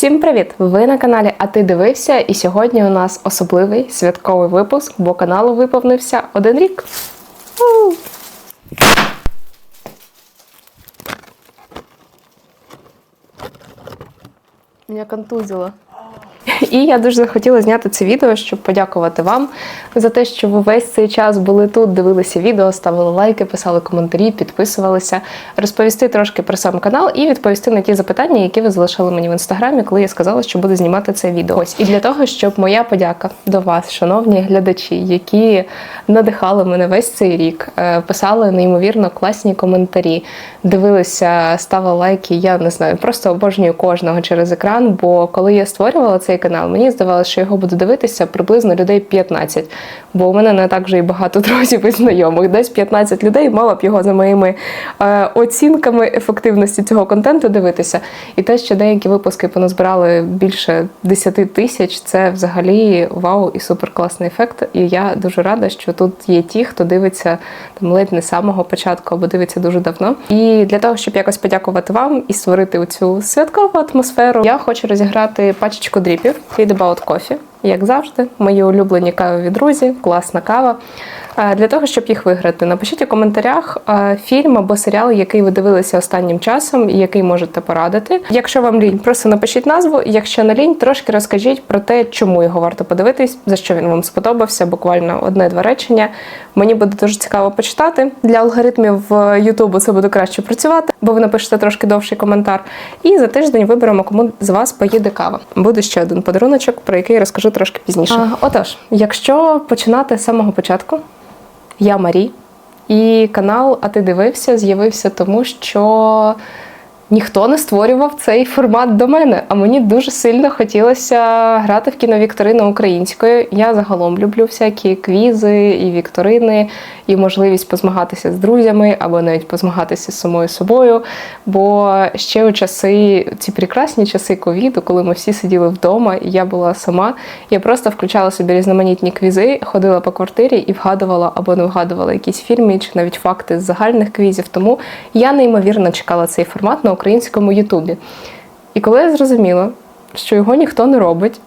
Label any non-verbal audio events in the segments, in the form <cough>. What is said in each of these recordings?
Всім привіт! Ви на каналі А ти дивився? І сьогодні у нас особливий святковий випуск, бо каналу виповнився один рік. У! Меня контузило. І я дуже захотіла зняти це відео, щоб подякувати вам за те, що ви весь цей час були тут, дивилися відео, ставили лайки, писали коментарі, підписувалися, розповісти трошки про сам канал і відповісти на ті запитання, які ви залишили мені в інстаграмі, коли я сказала, що буду знімати це відео. Ось і для того, щоб моя подяка до вас, шановні глядачі, які надихали мене весь цей рік, е, писали неймовірно класні коментарі, дивилися, ставили лайки. Я не знаю, просто обожнюю кожного через екран. Бо коли я створювала цей канал, мені здавалося, що його буду дивитися приблизно людей 15. Бо у мене не так вже і багато <laughs> друзів і знайомих. Десь 15 людей мало б його за моїми е, оцінками ефективності цього контенту дивитися. І те, що деякі випуски поназбирали більше 10 тисяч, це взагалі вау і супер класний ефект. І я дуже рада, що тут є ті, хто дивиться там ледь не самого початку або дивиться дуже давно. І для того, щоб якось подякувати вам і створити цю святкову атмосферу, я хочу розіграти пачечку дріпів від About Coffee. Як завжди, мої улюблені кавові друзі, класна кава. Е, Для того, щоб їх виграти, напишіть у коментарях е, фільм або серіал, який ви дивилися останнім часом і який можете порадити. Якщо вам лінь, просто напишіть назву. Якщо не лінь, трошки розкажіть про те, чому його варто подивитись, за що він вам сподобався, буквально одне-два речення. Мені буде дуже цікаво почитати. Для алгоритмів Ютубу це буде краще працювати, бо ви напишете трошки довший коментар. І за тиждень виберемо, кому з вас поїде кава. Буде ще один подаруночок, про який розкажу трошки пізніше. А, отож, якщо починати з самого початку. Я Марі, і канал А ти дивився з'явився тому, що ніхто не створював цей формат до мене. А мені дуже сильно хотілося грати в кіновікторину українською. Я загалом люблю всякі квізи і вікторини, і можливість позмагатися з друзями або навіть позмагатися з самою собою. Бо ще у часи, ці прекрасні часи ковіду, коли ми всі сиділи вдома, і я була сама, я просто включала собі різноманітні квізи, ходила по квартирі і вгадувала або не вгадувала якісь фільми чи навіть факти з загальних квізів. Тому я неймовірно чекала цей формат на українському Ютубі. І коли я зрозуміла, що його ніхто не робить,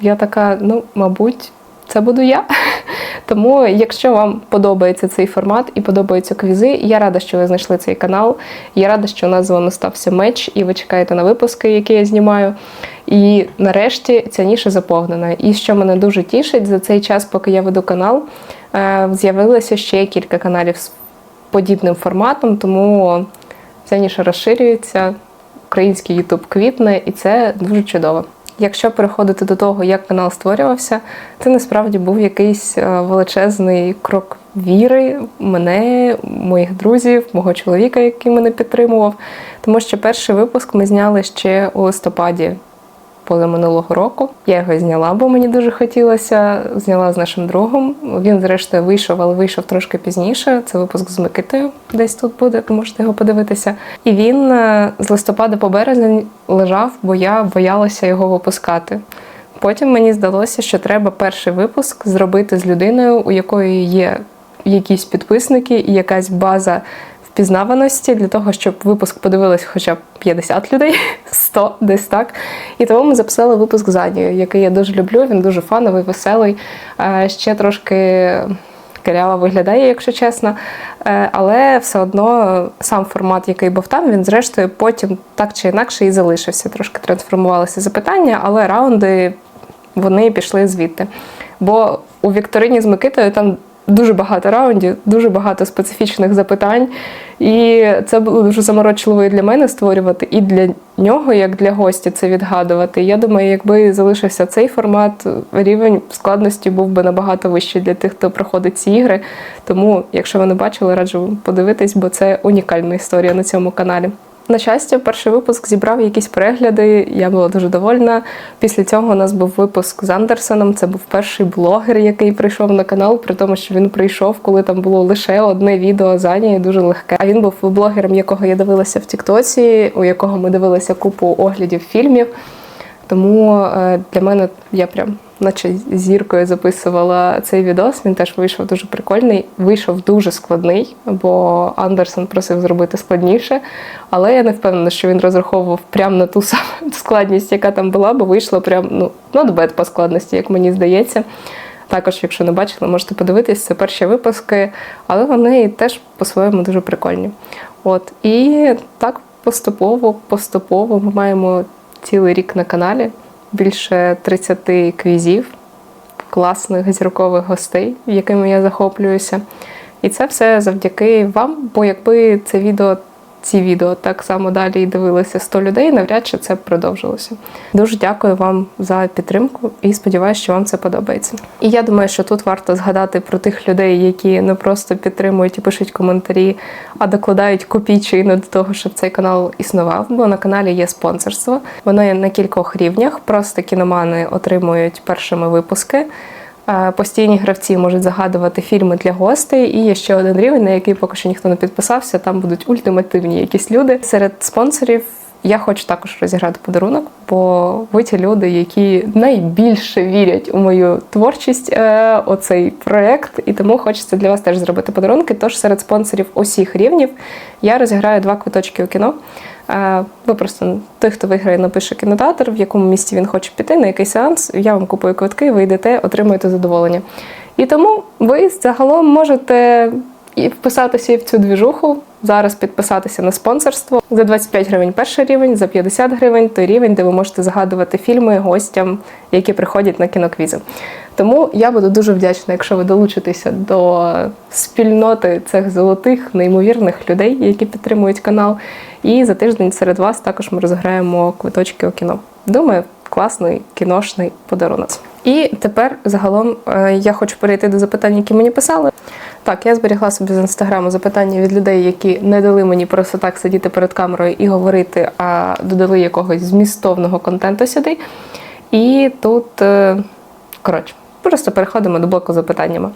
я така, ну, мабуть, це буду я. <laughs> Тому, якщо вам подобається цей формат і подобаються квізи, я рада, що ви знайшли цей канал. Я рада, що у нас з вами стався меч, і ви чекаєте на випуски, які я знімаю. І нарешті ця ніша заповнена. І що мене дуже тішить, за цей час, поки я веду канал, е, з'явилося ще кілька каналів з подібним форматом, тому ця ніша розширюється, український Ютуб квітне, і це дуже чудово. Якщо переходити до того, як канал створювався, це насправді був якийсь е, величезний крок віри мене, моїх друзів, мого чоловіка, який мене підтримував. Тому що перший випуск ми зняли ще у листопаді позаминулого року. Я його зняла, бо мені дуже хотілося. Зняла з нашим другом. Він, зрештою, вийшов, але вийшов трошки пізніше. Це випуск з Микитою, десь тут буде, ви можете його подивитися. І він е, з листопада по березень лежав, бо я боялася його випускати. Потім мені здалося, що треба перший випуск зробити з людиною, у якої є якісь підписники і якась база впізнаваності для того, щоб випуск подивилось хоча б 50 людей, <laughs> 100 десь так. І тому ми записали випуск з Анією, який я дуже люблю. Він дуже фановий, веселий. Е, Ще трошки карява виглядає, якщо чесно. Е, Але все одно сам формат, який був там, він зрештою потім так чи інакше і залишився. Трошки трансформувалися запитання, але раунди вони пішли звідти. Бо у Вікторині з Микитою там дуже багато раундів, дуже багато специфічних запитань. І це було дуже заморочливо і для мене створювати, і для нього, як для гостя, це відгадувати. Я думаю, якби залишився цей формат, рівень складності був би набагато вищий для тих, хто проходить ці ігри. Тому, якщо ви не бачили, раджу подивитись, бо це унікальна історія на цьому каналі. На щастя, перший випуск зібрав якісь перегляди. Я була дуже довольна. Після цього у нас був випуск з Андерсоном. Це був перший блогер, який прийшов на канал, при тому, що він прийшов, коли там було лише одне відео за Анією, дуже легке. А він був блогером, якого я дивилася в Тіктоці, у якого ми дивилися купу оглядів фільмів. Тому е, для мене я прям, наче зіркою записувала цей відос. Він теж вийшов дуже прикольний. Вийшов дуже складний, бо Андерсон просив зробити складніше. Але я не впевнена, що він розраховував прямо на ту саму <laughs> складність, яка там була, бо вийшло прям ну, bad по складності, як мені здається. Також, якщо не бачили, можете подивитись, це перші випуски, але вони теж по-своєму дуже прикольні. От і так поступово, поступово ми маємо цілий рік на каналі, більше 30 квізів, класних зіркових гостей, якими я захоплююся. І це все завдяки вам, бо якби це відео. Ці відео так само далі і дивилися 100 людей, навряд чи це б продовжилося. Дуже дякую вам за підтримку і сподіваюся, що вам це подобається. І я думаю, що тут варто згадати про тих людей, які не просто підтримують і пишуть коментарі, а докладають копійчину до того, щоб цей канал існував. Бо на каналі є спонсорство. Воно є на кількох рівнях. Просто кіномани отримують першими випуски. Е, Постійні гравці можуть загадувати фільми для гостей, і є ще один рівень, на який поки що ніхто не підписався. Там будуть ультимативні якісь люди. Серед спонсорів я хочу також розіграти подарунок, бо ви ті люди, які найбільше вірять у мою творчість, е, оцей проект, і тому хочеться для вас теж зробити подарунки. Тож серед спонсорів усіх рівнів я розіграю два квиточки у кіно. Е, Ви просто той, хто виграє, напише кінотеатр, в якому місті він хоче піти, на який сеанс. Я вам купую квитки, ви йдете, отримуєте задоволення. І тому ви загалом можете і вписатися в цю двіжуху. Зараз підписатися на спонсорство за 25 гривень перший рівень, за 50 гривень той рівень, де ви можете загадувати фільми гостям, які приходять на кіноквізи. Тому я буду дуже вдячна, якщо ви долучитеся до спільноти цих золотих, неймовірних людей, які підтримують канал. І за тиждень серед вас також ми розграємо квиточки у кіно. Думаю, класний кіношний подарунок. І тепер загалом е, я хочу перейти до запитань, які мені писали. Так, я зберігла собі з інстаграму запитання від людей, які не дали мені просто так сидіти перед камерою і говорити, а додали якогось змістовного контенту сюди. І тут, е, коротше, просто переходимо до блоку з запитаннями.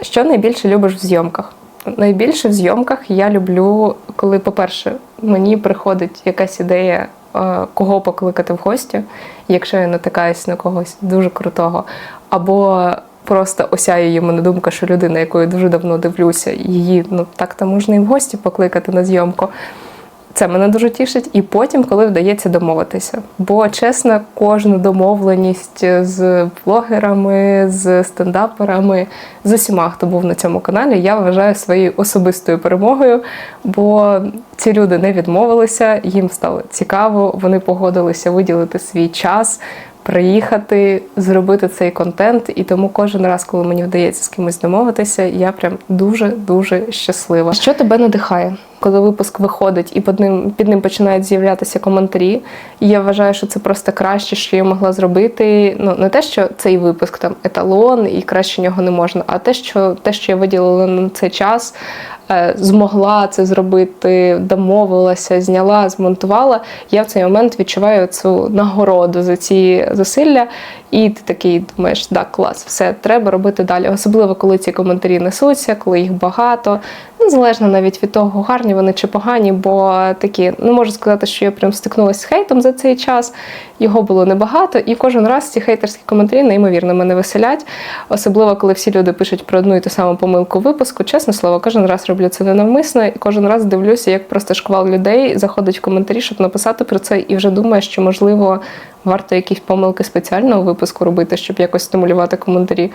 Що найбільше любиш в зйомках? Найбільше в зйомках я люблю, коли, по-перше, мені приходить якась ідея, е, кого покликати в гості, якщо я натикаюсь на когось дуже крутого, або просто осяє мене думка, що людина, яку я дуже давно дивлюся, її ну так то можна і в гості покликати на зйомку. Це мене дуже тішить, і потім, коли вдається домовитися. Бо чесно, кожну домовленість з блогерами, з стендаперами, з усіма, хто був на цьому каналі, я вважаю своєю особистою перемогою. Бо ці люди не відмовилися, їм стало цікаво, вони погодилися виділити свій час. Приїхати, зробити цей контент, і тому кожен раз, коли мені вдається з кимось домовитися, я прям дуже дуже щаслива. Що тебе надихає, коли випуск виходить і під ним під ним починають з'являтися коментарі? І я вважаю, що це просто краще, що я могла зробити. Ну не те, що цей випуск там еталон, і краще нього не можна, а те, що те, що я виділила на цей час, змогла це зробити, домовилася, зняла, змонтувала. Я в цей момент відчуваю цю нагороду за ці зусилля. І ти такий думаєш, да, клас, все треба робити далі. Особливо коли ці коментарі несуться, коли їх багато. Незалежно навіть від того, гарні вони чи погані, бо такі не можу сказати, що я прям стикнулася з хейтом за цей час. Його було небагато, і кожен раз ці хейтерські коментарі неймовірно мене веселять. Особливо, коли всі люди пишуть про одну і ту саму помилку випуску. Чесне слово, кожен раз роблю це ненавмисно, і кожен раз дивлюся, як просто шквал людей заходить в коментарі, щоб написати про це, і вже думаю, що можливо варто якісь помилки спеціального випуску робити, щоб якось стимулювати коментарі.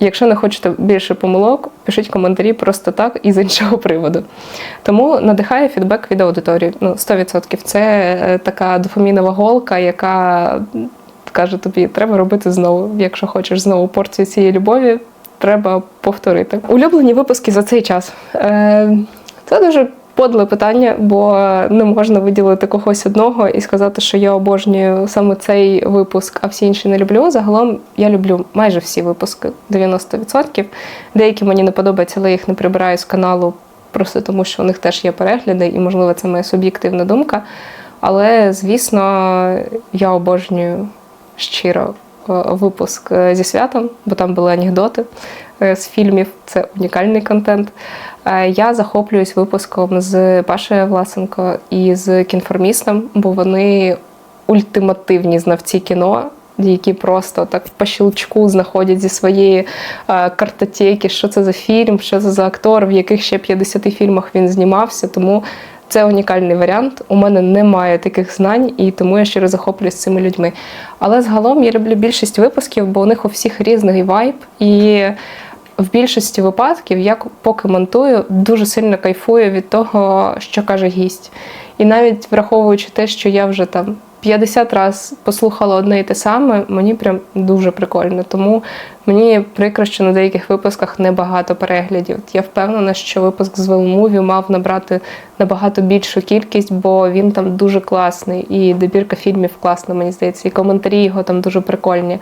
Якщо не хочете більше помилок, пишіть коментарі просто так і з іншого приводу. Тому надихає фідбек від аудиторії. Ну, 100%. Це е, така дофамінова голка, яка каже тобі, треба робити знову. Якщо хочеш знову порцію цієї любові, треба повторити. Улюблені випуски за цей час. Е, Це дуже подле питання, бо не можна виділити когось одного і сказати, що я обожнюю саме цей випуск, а всі інші не люблю. Загалом я люблю майже всі випуски 90%. Деякі мені не подобаються, але я їх не прибираю з каналу, просто тому що у них теж є перегляди, і, можливо, це моя суб'єктивна думка. Але, звісно, я обожнюю щиро е, випуск е, зі святом, бо там були анекдоти з фільмів, це унікальний контент. Я захоплююсь випуском з Пашею Власенко і з кінформістом, бо вони ультимативні знавці кіно. Які просто так по щелчку знаходять зі своєї е, картотеки, що це за фільм, що це за актор, в яких ще 50 фільмах він знімався. Тому це унікальний варіант. У мене немає таких знань, і тому я щиро захоплююсь цими людьми. Але загалом я люблю більшість випусків, бо у них у всіх різний вайб. І в більшості випадків я поки монтую, дуже сильно кайфую від того, що каже гість. І навіть враховуючи те, що я вже там 50 раз послухала одне і те саме, мені прям дуже прикольно. Тому мені прикро, що на деяких випусках небагато переглядів. Я впевнена, що випуск з Велмуві мав набрати набагато більшу кількість, бо він там дуже класний. І добірка фільмів класна, мені здається, і коментарі його там дуже прикольні.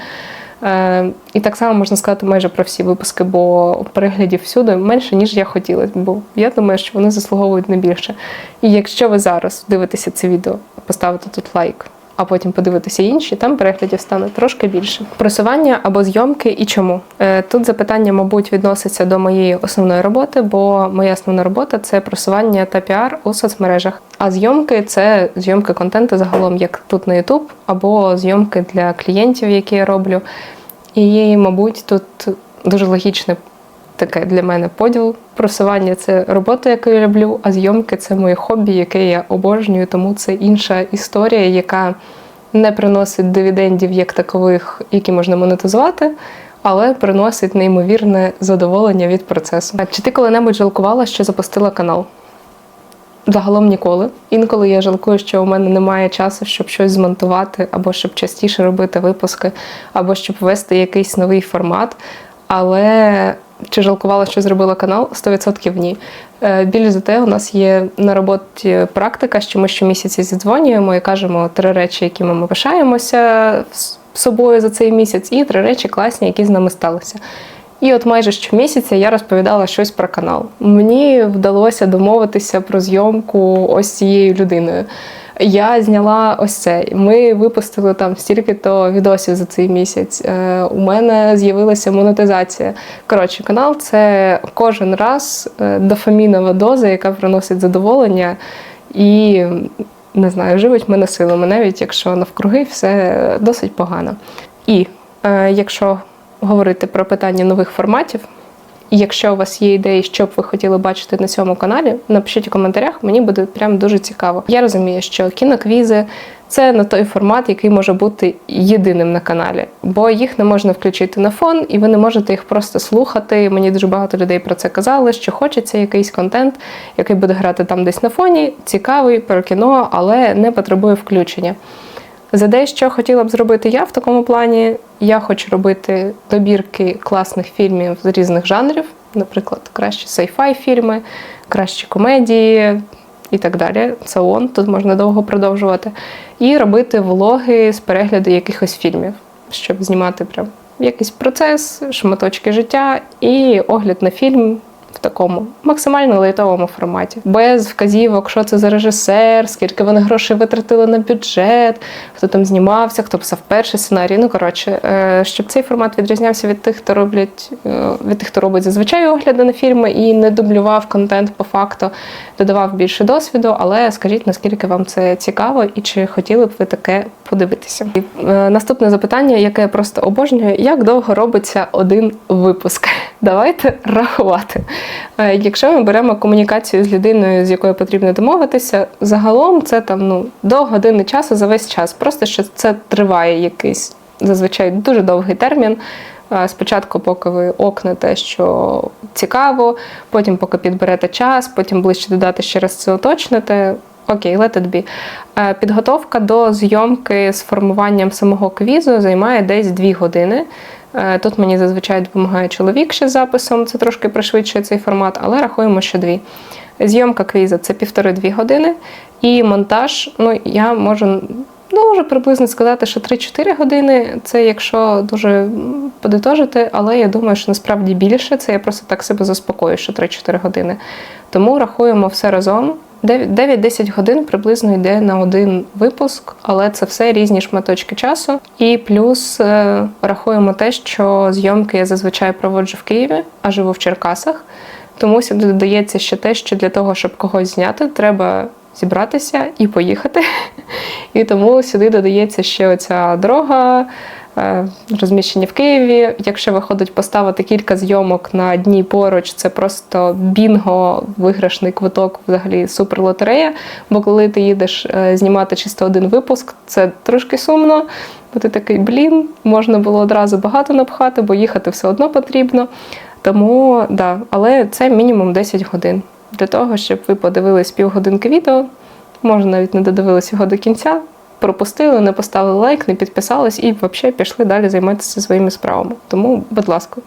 Е, І так само можна сказати майже про всі випуски, бо переглядів всюди менше, ніж я хотіла. Бо я думаю, що вони заслуговують не більше. І якщо ви зараз дивитеся це відео, поставите тут лайк, а потім подивитися інші, там переглядів стане трошки більше. Просування або зйомки і чому. Е, Тут запитання, мабуть, відноситься до моєї основної роботи, бо моя основна робота це просування та піар у соцмережах. А зйомки це зйомки контенту загалом, як тут на YouTube, або зйомки для клієнтів, які я роблю. І, мабуть, тут дуже логічне таке для мене поділ. Просування це робота, яку я люблю, а зйомки це моє хобі, яке я обожнюю, тому це інша історія, яка не приносить дивідендів як такових, які можна монетизувати. Але приносить неймовірне задоволення від процесу. Чи ти коли-небудь жалкувала, що запустила канал? Загалом ніколи. Інколи я жалкую, що у мене немає часу, щоб щось змонтувати, або щоб частіше робити випуски, або щоб ввести якийсь новий формат. Але чи жалкувала, що зробила канал? 100% ні. Е, Більш за те, у нас є на роботі практика, що ми щомісяця зідзвонюємо і кажемо три речі, якими ми пишаємося собою за цей місяць, і три речі класні, які з нами сталися. І от майже щомісяця я розповідала щось про канал. Мені вдалося домовитися про зйомку ось цією людиною. Я зняла ось це. Ми випустили там стільки-то відосів за цей місяць. Е, у мене з'явилася монетизація. Коротше, канал це кожен раз е, дофамінова доза, яка приносить задоволення і не знаю, живить мене силами, навіть якщо навкруги все досить погано. І е, якщо говорити про питання нових форматів. Якщо у вас є ідеї, що б ви хотіли бачити на цьому каналі, напишіть у коментарях, мені буде прям дуже цікаво. Я розумію, що кіноквізи це не той формат, який може бути єдиним на каналі, бо їх не можна включити на фон, і ви не можете їх просто слухати. Мені дуже багато людей про це казали, що хочеться якийсь контент, який буде грати там десь на фоні, цікавий про кіно, але не потребує включення. За те, що хотіла б зробити я в такому плані, я хочу робити добірки класних фільмів з різних жанрів, наприклад, кращі сайфай фільми, кращі комедії і так далі. Це он, тут можна довго продовжувати. І робити влоги з перегляду якихось фільмів, щоб знімати прям якийсь процес, шматочки життя і огляд на фільм такому максимально лайтовому форматі, без вказівок, що це за режисер, скільки вони грошей витратили на бюджет, хто там знімався, хто писав перший сценарій. Ну коротше, е, щоб цей формат відрізнявся від тих, хто роблять е, від тих, хто робить зазвичай огляди на фільми і не дублював контент по факту, додавав більше досвіду. Але скажіть, наскільки вам це цікаво, і чи хотіли б ви таке подивитися? І, е, Наступне запитання, яке я просто обожнюю: як довго робиться один випуск? <laughs> Давайте рахувати. Е, Якщо ми беремо комунікацію з людиною, з якою потрібно домовитися, загалом це там ну до години часу за весь час. Просто що це триває якийсь зазвичай дуже довгий термін. Е, Спочатку, поки ви окнете, що цікаво, потім поки підберете час, потім ближче додати ще раз це уточните. Окей, let it be. Е, Підготовка до зйомки з формуванням самого квізу займає десь 2 години. Е, Тут мені зазвичай допомагає чоловік ще з записом, це трошки пришвидшує цей формат, але рахуємо, що дві. Зйомка квіза це півтори-дві години, і монтаж, ну я можу дуже приблизно сказати, що 3-4 години це якщо дуже подитожити, але я думаю, що насправді більше. Це я просто так себе заспокою, що 3-4 години. Тому рахуємо все разом. 9-10 годин приблизно йде на один випуск, але це все різні шматочки часу. І плюс е, рахуємо те, що зйомки я зазвичай проводжу в Києві, а живу в Черкасах. Тому сюди додається ще те, що для того, щоб когось зняти, треба зібратися і поїхати. <laughs> І тому сюди додається ще оця дорога, е, розміщення в Києві. Якщо виходить поставити кілька зйомок на дні поруч, це просто бінго, виграшний квиток, взагалі суперлотерея. Бо коли ти їдеш е, знімати чисто один випуск, це трошки сумно. Бо ти такий, блін, можна було одразу багато напхати, бо їхати все одно потрібно. Тому, да, але це мінімум 10 годин. Для того, щоб ви подивились півгодинки відео, може навіть не додивились його до кінця, пропустили, не поставили лайк, не підписались і взагалі пішли далі займатися своїми справами. Тому, будь ласка.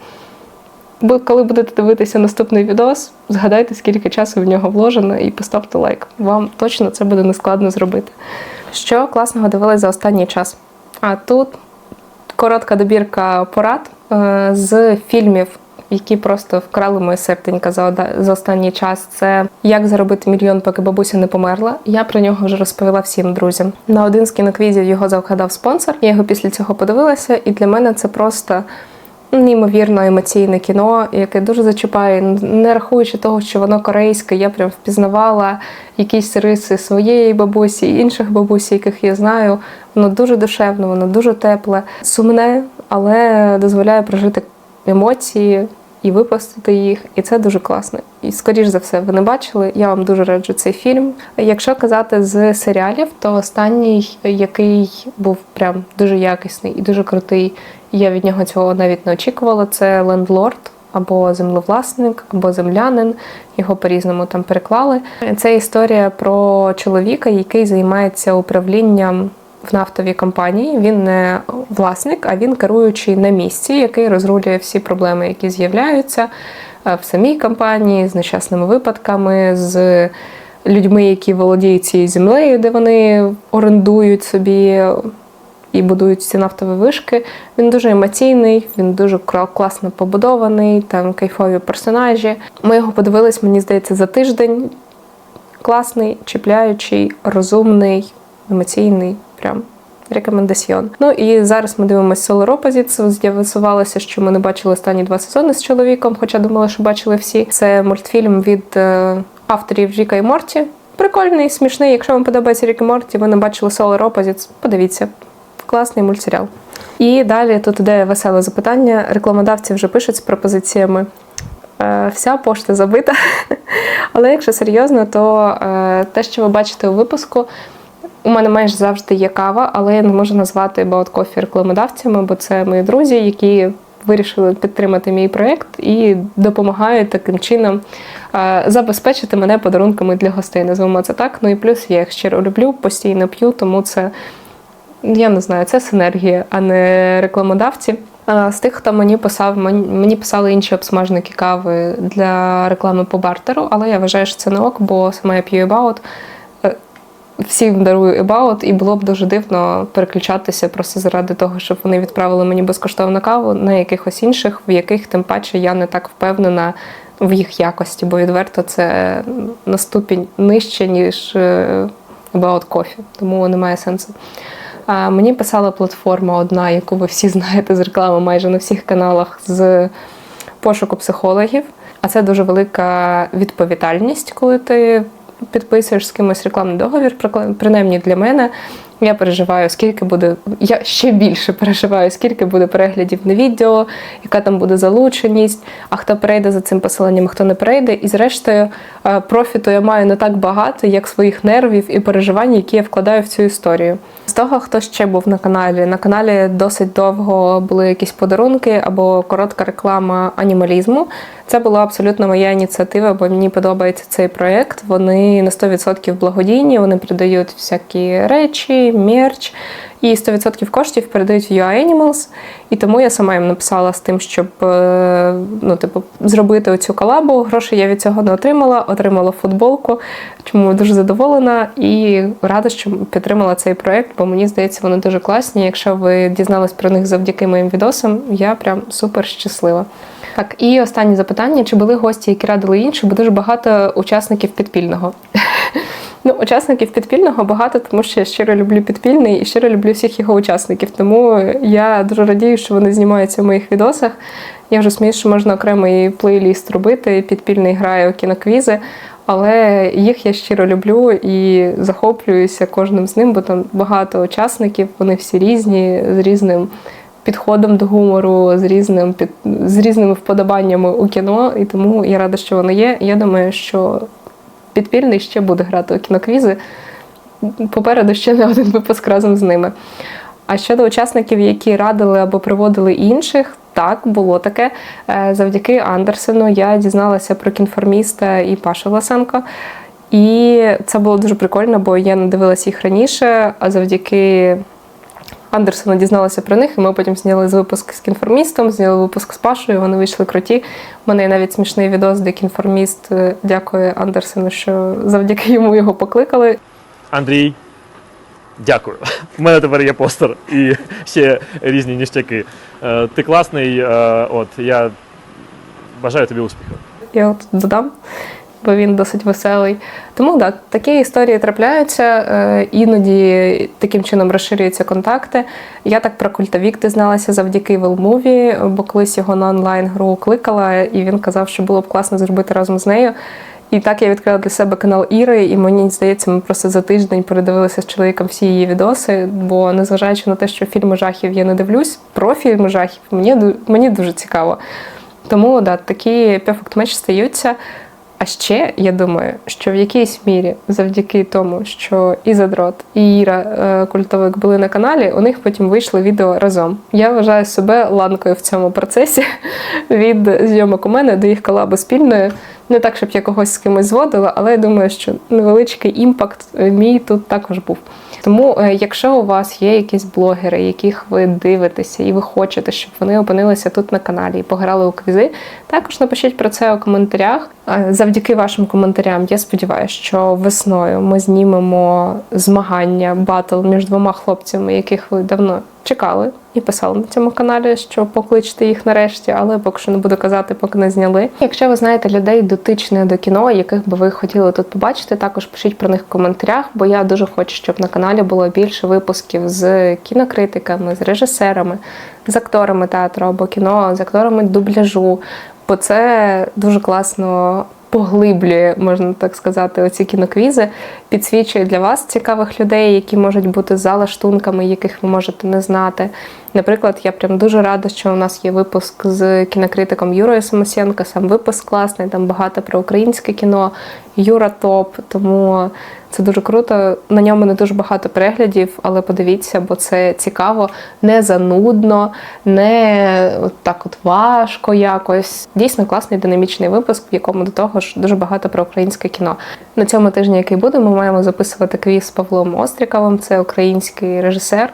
Бо коли будете дивитися наступний відос, згадайте, скільки часу в нього вложено, і поставте лайк. Вам точно це буде нескладно зробити. Що класного дивились за останній час? А тут коротка добірка порад е, з фільмів, які просто вкрали моє серденька за, за останній час. Це як заробити мільйон, поки бабуся не померла. Я про нього вже розповіла всім друзям. На один з кіноквізів його завгадав спонсор. Я його після цього подивилася, і для мене це просто. Неймовірно емоційне кіно, яке дуже зачіпає, не рахуючи того, що воно корейське, я прям впізнавала якісь риси своєї бабусі, інших бабусі, яких я знаю. Воно дуже душевне, воно дуже тепле, сумне, але дозволяє прожити емоції і випустити їх. І це дуже класно. І скоріш за все, ви не бачили. Я вам дуже раджу цей фільм. Якщо казати з серіалів, то останній, який був прям дуже якісний і дуже крутий, я від нього цього навіть не очікувала. Це лендлорд. Або землевласник, або землянин, його по-різному там переклали. Це історія про чоловіка, який займається управлінням в нафтовій компанії. Він не власник, а він керуючий на місці, який розрулює всі проблеми, які з'являються е, в самій компанії, з нещасними випадками, з людьми, які володіють цією землею, де вони орендують собі і будують ці нафтові вишки. Він дуже емоційний, він дуже класно побудований, там кайфові персонажі. Ми його подивились, мені здається, за тиждень. Класний, чіпляючий, розумний, емоційний. Прям рекомендаціон. Ну і зараз ми дивимося Opposites. З'ясувалося, що ми не бачили останні два сезони з чоловіком, хоча думала, що бачили всі. Це мультфільм від е, авторів Ріка і Морті. Прикольний, смішний. Якщо вам подобається Рік і Морті, ви не бачили Opposites, подивіться. Класний мультсеріал. І далі тут іде веселе запитання. Рекламодавці вже пишуть з пропозиціями. Е, Вся пошта забита. <laughs> Але якщо серйозно, то е, те, що ви бачите у випуску, у мене майже завжди є кава, але я не можу назвати About Coffee рекламодавцями, бо це мої друзі, які вирішили підтримати мій проєкт і допомагають таким чином е, забезпечити мене подарунками для гостей. Називаємо це так. Ну і плюс я їх щиро люблю, постійно п'ю, тому це я не знаю, це синергія, а не рекламодавці. А З тих, хто мені писав, мені писали інші обсмажники кави для реклами по бартеру, але я вважаю, що це не ок, бо саме я п'ю About. Всім дарую About, і було б дуже дивно переключатися просто заради того, щоб вони відправили мені безкоштовну каву на якихось інших, в яких тим паче я не так впевнена в їх якості, бо відверто це на ступінь нижче, ніж е, About Coffee, тому немає сенсу. А Мені писала платформа одна, яку ви всі <laughs> знаєте з реклами майже на всіх каналах з пошуку психологів. А це дуже велика відповідальність, коли ти підписуєш з кимось рекламний договір, принаймні для мене. Я переживаю, скільки буде. Я ще більше переживаю, скільки буде переглядів на відео, яка там буде залученість, а хто перейде за цим посиланням, а хто не перейде. І зрештою, е, профіту я маю не так багато, як своїх нервів і переживань, які я вкладаю в цю історію. З того, хто ще був на каналі, на каналі досить довго були якісь подарунки або коротка реклама анімалізму. Це була абсолютно моя ініціатива, бо мені подобається цей проєкт. Вони на 100% благодійні, вони передають всякі речі, мерч. І 100% коштів передають в UA Animals. І тому я сама їм написала з тим, щоб е, ну, типу, зробити оцю колабу. Грошей я від цього не отримала, отримала футболку, чому дуже задоволена і рада, що підтримала цей проект, бо мені здається, вони дуже класні. Якщо ви дізнались про них завдяки моїм відосам, я прям супер щаслива. Так, і останнє запитання: чи були гості, які радили інші, бо дуже багато учасників підпільного. Ну, учасників підпільного багато, тому що я щиро люблю підпільний і щиро люблю всіх його учасників. Тому я дуже радію, що вони знімаються в моїх відосах. Я вже смію, що можна окремий плейліст робити. Підпільний грає у кіноквізи. Але їх я щиро люблю і захоплююся кожним з ним, бо там багато учасників, вони всі різні, з різним підходом до гумору, з різним під з різними вподобаннями у кіно. І тому я рада, що вони є. Я думаю, що підпільний ще буде грати у кіноквізи. Попереду ще не один випуск разом з ними. А щодо учасників, які радили або приводили інших, так було таке. Е, Завдяки Андерсену я дізналася про кінформіста і Пашу Власенко. І це було дуже прикольно, бо я не дивилася їх раніше, а завдяки Андерсону дізналася про них, і ми потім зняли з випуск з кінформістом, зняли випуск з Пашою, вони вийшли круті. У мене є навіть смішний відос, де кінформіст е, дякує Андерсену, що завдяки йому його покликали. Андрій, дякую. У мене тепер є постер і ще різні ніштяки. Е, Ти класний. е, От я бажаю тобі успіху. Я от додам, бо він досить веселий. Тому так, такі історії трапляються. е, Іноді таким чином розширюються контакти. Я так про культовік дізналася завдяки Велмуві, бо колись його на онлайн-гру кликала, і він казав, що було б класно зробити разом з нею. І так я відкрила для себе канал Іри, і мені здається, ми просто за тиждень передивилися з чоловіком всі її відоси. Бо незважаючи на те, що фільми жахів я не дивлюсь, про фільми жахів мені, мені дуже цікаво. Тому да, такі перфект меч стаються. А ще я думаю, що в якійсь мірі, завдяки тому, що і Задрот, і Іра е, Культовик були на каналі, у них потім вийшло відео разом. Я вважаю себе ланкою в цьому процесі <laughs> від зйомок у мене до їх колаби спільної. Не так, щоб я когось з кимось зводила, але я думаю, що невеличкий імпакт е, мій тут також був. Тому, е, якщо у вас є якісь блогери, яких ви дивитеся, і ви хочете, щоб вони опинилися тут на каналі і пограли у квізи, також напишіть про це у коментарях. Е, Завдяки вашим коментарям, я сподіваюся, що весною ми знімемо змагання батл між двома хлопцями, яких ви давно чекали і писали на цьому каналі, що покличте їх нарешті, але поки що не буду казати, поки не зняли. Якщо ви знаєте людей дотичних до кіно, яких би ви хотіли тут побачити, також пишіть про них в коментарях, бо я дуже хочу, щоб на каналі було більше випусків з кінокритиками, з режисерами, з акторами театру або кіно, з акторами дубляжу. Бо це дуже класно поглиблює, можна так сказати, оці кіноквізи, підсвічує для вас цікавих людей, які можуть бути за лаштунками, яких ви можете не знати. Наприклад, я прям дуже рада, що у нас є випуск з кінокритиком Юрою Самосенко. Сам випуск класний, там багато про українське кіно, Юра топ. Тому це дуже круто. На ньому не дуже багато переглядів, але подивіться, бо це цікаво, не занудно, не от так от важко якось. Дійсно класний динамічний випуск, в якому до того ж дуже багато про українське кіно. На цьому тижні, який буде, ми маємо записувати квіз з Павлом Остріковим, це український режисер.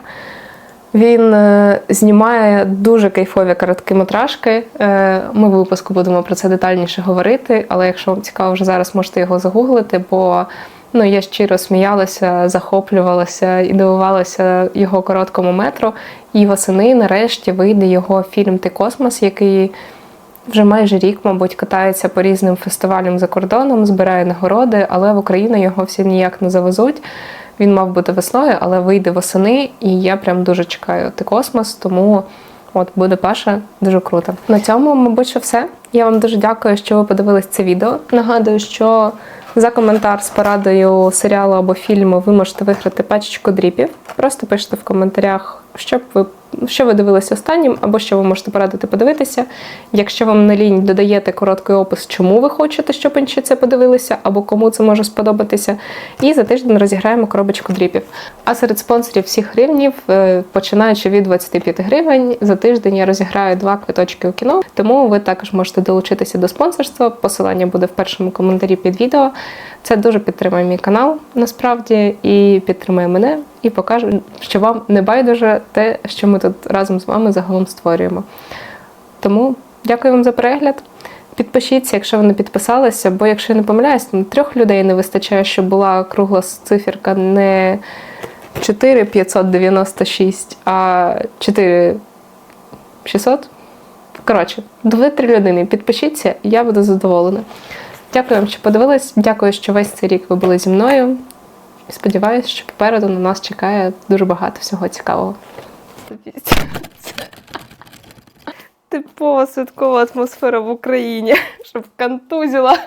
Він е, знімає дуже кайфові короткометражки. Е, Ми в випуску будемо про це детальніше говорити, але якщо вам цікаво, вже зараз можете його загуглити, бо ну, я щиро сміялася, захоплювалася і дивувалася його короткому метру. І восени нарешті вийде його фільм Ти космос, який вже майже рік, мабуть, катається по різним фестивалям за кордоном, збирає нагороди, але в Україну його всі ніяк не завезуть. Він мав бути весною, але вийде восени, і я прям дуже чекаю ти космос, тому от буде Паша дуже круто. На цьому, мабуть, що все. Я вам дуже дякую, що ви подивились це відео. Нагадую, що за коментар з порадою серіалу або фільму ви можете виграти пачечку дріпів. Просто пишете в коментарях, щоб ви. Що ви дивилися останнім, або що ви можете порадити подивитися. Якщо вам на лінь додаєте короткий опис, чому ви хочете, щоб інші це подивилися, або кому це може сподобатися. І за тиждень розіграємо коробочку дріпів. А серед спонсорів всіх рівнів, е, починаючи від 25 гривень, за тиждень я розіграю два квиточки у кіно. Тому ви також можете долучитися до спонсорства. Посилання буде в першому коментарі під відео. Це дуже підтримує мій канал насправді і підтримує мене, і покаже, що вам не байдуже те, що ми тут разом з вами загалом створюємо. Тому дякую вам за перегляд. Підпишіться, якщо ви не підписалися, бо якщо я не помиляюсь, ну, трьох людей не вистачає, щоб була кругла циферка не 4596, а 4600. Коротше, дві-три людини. Підпишіться, я буду задоволена. Дякую вам, що подивились. Дякую, що весь цей рік ви були зі мною. Сподіваюся, що попереду на нас чекає дуже багато всього цікавого. Типова святкова атмосфера в Україні, щоб контузила.